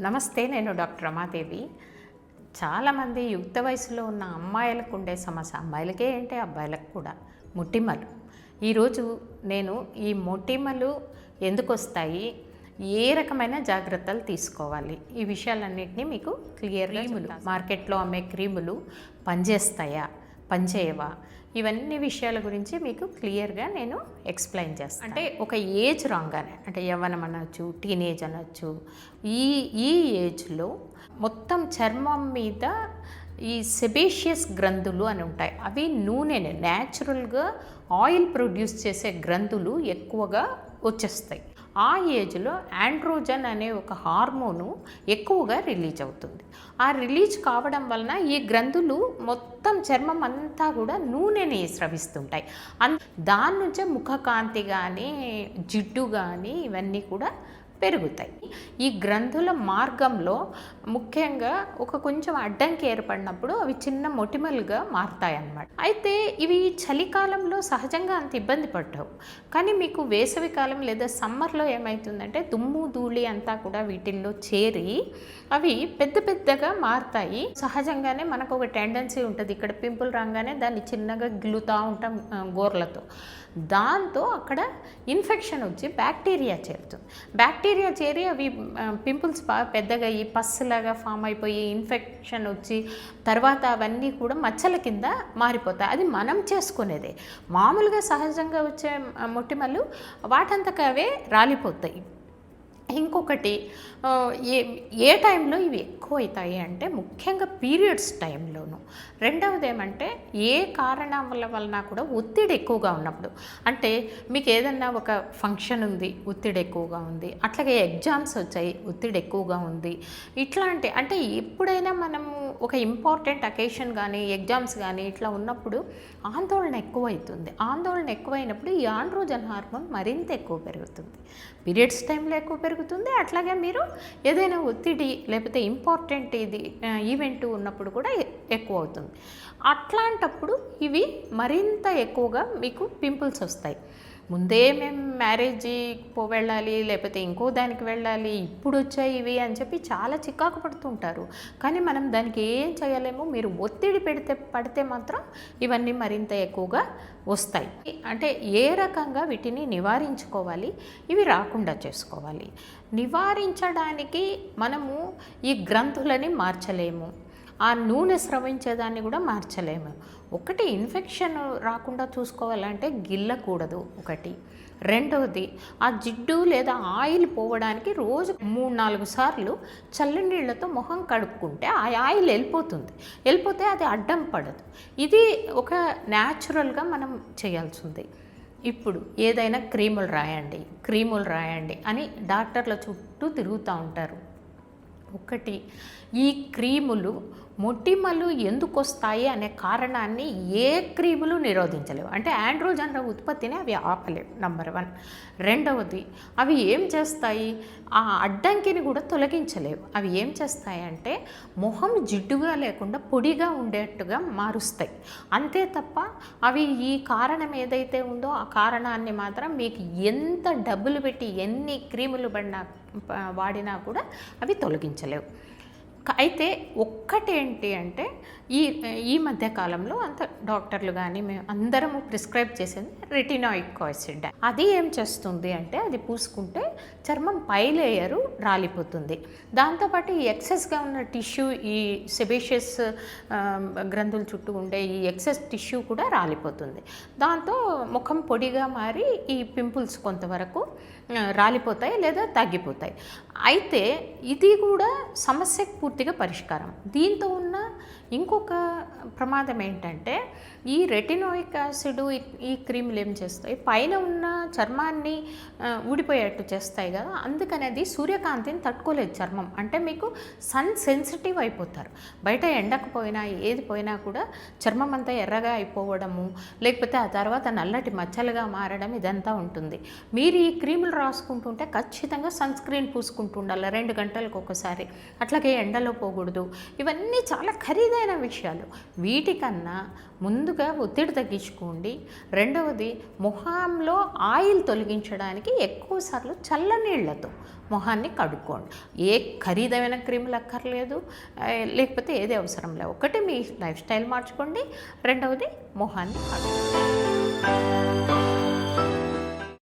నమస్తే నేను డాక్టర్ రమాదేవి. చాలామంది యుక్త వయసులో ఉన్న అమ్మాయిలకు ఉండే సమస్య అమ్మాయిలకే ఏంటి? అబ్బాయిలకు కూడా. మొటిమలు. ఈరోజు నేను ఈ మొటిమలు ఎందుకు వస్తాయి? ఏ రకమైన జాగ్రత్తలు తీసుకోవాలి? ఈ విషయాలన్నింటినీ మీకు క్లియర్గా క్రీములు మార్కెట్లో అమ్మే క్రీములు పనిచేస్తాయా? పనిచేయవా? ఇవన్నీ విషయాల గురించి మీకు క్లియర్గా నేను ఎక్స్ప్లెయిన్ చేస్తాను. అంటే ఒక ఏజ్ రాగానే అంటే యవ్వనం అనొచ్చు టీనేజ్ అనొచ్చు ఈ ఈ ఏజ్లో మొత్తం చర్మం మీద ఈ సెబేషియస్ గ్రంథులు అని ఉంటాయి. అవి నూనెని న్యాచురల్గా ఆయిల్ ప్రొడ్యూస్ చేసే గ్రంథులు ఎక్కువగా వచ్చేస్తాయి. ఆ ఏజ్లో ఆండ్రోజన్ అనే ఒక హార్మోను ఎక్కువగా రిలీజ్ అవుతుంది. ఆ రిలీజ్ కావడం వలన ఈ గ్రంథులు మొత్తం చర్మం అంతా కూడా నూనెని స్రవిస్తుంటాయి. అన్ దాని నుంచే ముఖకాంతి కానీ జిడ్డు కానీ ఇవన్నీ కూడా పెరుగుతాయి. ఈ గ్రంథుల మార్గంలో ముఖ్యంగా ఒక కొంచెం అడ్డంకి ఏర్పడినప్పుడు అవి చిన్న మొటిమలుగా మారుతాయి అన్నమాట అయితే ఇవి చలికాలంలో సహజంగా అంత ఇబ్బంది పడ్డావు కానీ మీకు వేసవి కాలం లేదా సమ్మర్లో ఏమవుతుందంటే దుమ్ము ధూళి అంతా కూడా వీటిల్లో చేరి అవి పెద్ద పెద్దగా మారుతాయి. సహజంగానే మనకు ఒక టెండెన్సీ ఉంటుంది. ఇక్కడ పింపుల్ రాగానే దాన్ని చిన్నగా గిల్లుతూ ఉంటాం గోర్లతో దాంతో అక్కడ ఇన్ఫెక్షన్ వచ్చి బ్యాక్టీరియా చేరుతుంది. బ్యాక్టీరియా చేరి అవి పింపుల్స్ బాగా పెద్దగా అయ్యి పస్సులాగా ఫామ్ అయిపోయి ఇన్ఫెక్షన్ వచ్చి తర్వాత అవన్నీ కూడా మచ్చల కింద మారిపోతాయి. అది మనం చేసుకునేదే. మామూలుగా సహజంగా వచ్చే మొట్టిమలు మొటిమలు రాలిపోతాయి. ఇంకొకటి ఏ ఏ టైంలో ఇవి ఎక్కువ అవుతాయి అంటే ముఖ్యంగా పీరియడ్స్ టైంలోను. రెండవది ఏమంటే ఏ కారణం వల్ల వలన కూడా ఒత్తిడి ఎక్కువగా ఉన్నప్పుడు. అంటే మీకు ఏదన్నా ఒక ఫంక్షన్ ఉంది ఒత్తిడి ఎక్కువగా ఉంది అట్లాగే ఎగ్జామ్స్ వచ్చాయి ఒత్తిడి ఎక్కువగా ఉంది ఇట్లాంటి అంటే ఎప్పుడైనా మనము ఒక ఇంపార్టెంట్ అకేషన్ కానీ ఎగ్జామ్స్ కానీ ఇట్లా ఉన్నప్పుడు ఆందోళన ఎక్కువ అవుతుంది ఆందోళన ఎక్కువైనప్పుడు ఈ ఆండ్రోజన్ హార్మోన్ మరింత ఎక్కువ పెరుగుతుంది. పీరియడ్స్ టైంలో ఎక్కువ పెరుగుతుంది అట్లాగే మీరు ఏదైనా ఒత్తిడి లేకపోతే ఇంపార్టెంట్ ఇది ఈవెంట్ ఉన్నప్పుడు కూడా ఎక్కువ అవుతుంది. అట్లాంటప్పుడు ఇవి మరింత ఎక్కువగా మీకు పింపుల్స్ వస్తాయి. ముందే మేము మ్యారేజ్కి పో వెళ్ళాలి లేకపోతే ఇంకో దానికి వెళ్ళాలి ఇప్పుడు వచ్చాయి ఇవి అని చెప్పి చాలా చికాకు పడుతుంటారు. కానీ మనం దానికి ఏం చేయలేము మీరు ఒత్తిడి పెడితే పడితే మాత్రం ఇవన్నీ మరింత ఎక్కువగా వస్తాయి. అంటే ఏ రకంగా వీటిని నివారించుకోవాలి ఇవి రాకుండా చేసుకోవాలి. నివారించడానికి మనము ఈ గ్రంథులని మార్చలేము. ఆ నూనె స్రవించేదాన్ని కూడా మార్చలేము. ఒకటి ఇన్ఫెక్షన్ రాకుండా చూసుకోవాలంటే గిల్లకూడదు ఒకటి. రెండవది ఆ జిడ్డు లేదా ఆయిల్ పోవడానికి రోజు మూడు నాలుగు సార్లు చల్లని నీళ్ళతో మొహం కడుక్కుంటే ఆ ఆయిల్ వెళ్ళిపోతుంది. వెళ్ళిపోతే అది అడ్డం పడదు. ఇది ఒక న్యాచురల్గా మనం చేయాల్సింది. ఇప్పుడు ఏదైనా క్రీములు రాయండి క్రీములు రాయండి అని డాక్టర్ల చుట్టూ తిరుగుతూ ఉంటారు. ఒకటి ఈ క్రీములు మొటిమలు ఎందుకు వస్తాయి అనే కారణాన్ని ఏ క్రీములు నిరోధించలేవు. అంటే ఆండ్రోజన్ల ఉత్పత్తిని అవి ఆపలేవు నంబర్ వన్ రెండవది అవి ఏం చేస్తాయి? ఆ అడ్డంకిని కూడా తొలగించలేవు. అవి ఏం చేస్తాయి అంటే మొహం జిడ్డుగా లేకుండా పొడిగా ఉండేట్టుగా మారుస్తాయి. అంతే తప్ప అవి ఈ కారణం ఏదైతే ఉందో ఆ కారణాన్ని మాత్రం మీకు ఎంత డబ్బులు పెట్టి ఎన్ని క్రీములు పడినా వాడినా కూడా అవి తొలగించలేవు. అయితే ఒక్కటేంటి అంటే ఈ ఈ మధ్య కాలంలో అంత డాక్టర్లు కానీ మేము అందరము ప్రిస్క్రైబ్ చేసేది రెటినాయిక్ యాసిడ్. అది ఏం చేస్తుంది అంటే అది పూసుకుంటే చర్మం పై లేయరు రాలిపోతుంది. దాంతోపాటు ఈ ఎక్సెస్గా ఉన్న టిష్యూ ఈ సెబేషియస్ గ్రంథుల చుట్టూ ఉండే ఈ ఎక్సెస్ టిష్యూ కూడా రాలిపోతుంది. దాంతో ముఖం పొడిగా మారి ఈ పింపుల్స్ కొంతవరకు రాలిపోతాయి లేదా తగ్గిపోతాయి. అయితే ఇది కూడా సమస్యకు పూర్తిగా పరిష్కారం. దీంతో ఉన్న ఇంకొక ప్రమాదం ఏంటంటే ఈ రెటినోయిక్ యాసిడ్ ఈ- క్రీములు ఏం చేస్తాయి? పైన ఉన్న చర్మాన్ని ఊడిపోయేట్టు చేస్తాయి. కదా అందుకని అది సూర్యకాంతిని తట్టుకోలేదు చర్మం. అంటే మీకు సన్ సెన్సిటివ్ అయిపోతారు. బయట ఎండకు పోయినా ఏది పోయినా కూడా చర్మం అంతా ఎర్రగా అయిపోవడము లేకపోతే ఆ తర్వాత నల్లటి మచ్చలుగా మారడం ఇదంతా ఉంటుంది. మీరు ఈ క్రీములు రాసుకుంటుంటే ఖచ్చితంగా సన్ స్క్రీన్ పూసుకుంటూ ఉండాలి రెండు గంటలకు ఒకసారి. అట్లాగే ఎండలో పోకూడదు. ఇవన్నీ చాలా ఖరీదైన విషయాలు. వీటికన్నా ముందుగా ఒత్తిడి తగ్గించుకోండి. రెండవది ముఖంలో ఆయిల్ తొలగించడానికి ఎక్కువ సార్లు చల్ల మొహాన్ని కడుక్కోండి. ఏ ఖరీదైన క్రీములు అక్కర్లేదు లేకపోతే ఏది అవసరం లేదు. ఒకటి మీ లైఫ్ స్టైల్ మార్చుకోండి రెండవది మొహాన్ని కడుక్కోండి.